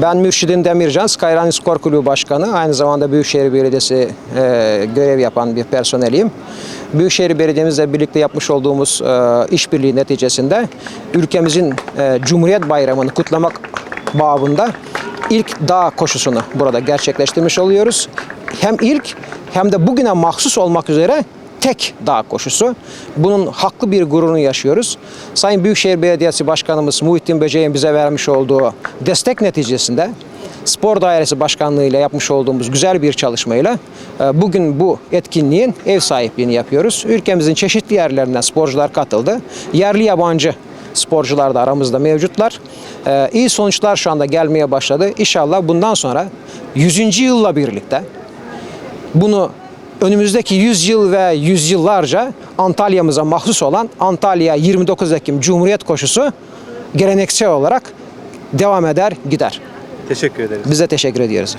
Ben Mürşidin Demircan, Skyline Spor Kulübü Başkanı. Aynı zamanda Büyükşehir Belediyesi e, görev yapan bir personeliyim. Büyükşehir Belediye'mizle birlikte yapmış olduğumuz e, işbirliği neticesinde ülkemizin e, Cumhuriyet Bayramı'nı kutlamak babında ilk dağ koşusunu burada gerçekleştirmiş oluyoruz. Hem ilk hem de bugüne mahsus olmak üzere tek dağ koşusu. Bunun haklı bir gururunu yaşıyoruz. Sayın Büyükşehir Belediyesi Başkanımız Muhittin Böceğin bize vermiş olduğu destek neticesinde Spor Dairesi Başkanlığı ile yapmış olduğumuz güzel bir çalışmayla e, bugün bu etkinliğin ev sahipliğini yapıyoruz. Ülkemizin çeşitli yerlerinden sporcular katıldı. Yerli yabancı sporcular da aramızda mevcutlar. E, iyi sonuçlar şu anda gelmeye başladı. İnşallah bundan sonra 100. yılla birlikte bunu önümüzdeki 100 yıl ve yüzyıllarca Antalya'mıza mahsus olan Antalya 29 Ekim Cumhuriyet Koşusu geleneksel olarak devam eder gider. Teşekkür ederiz. Bize teşekkür ediyoruz.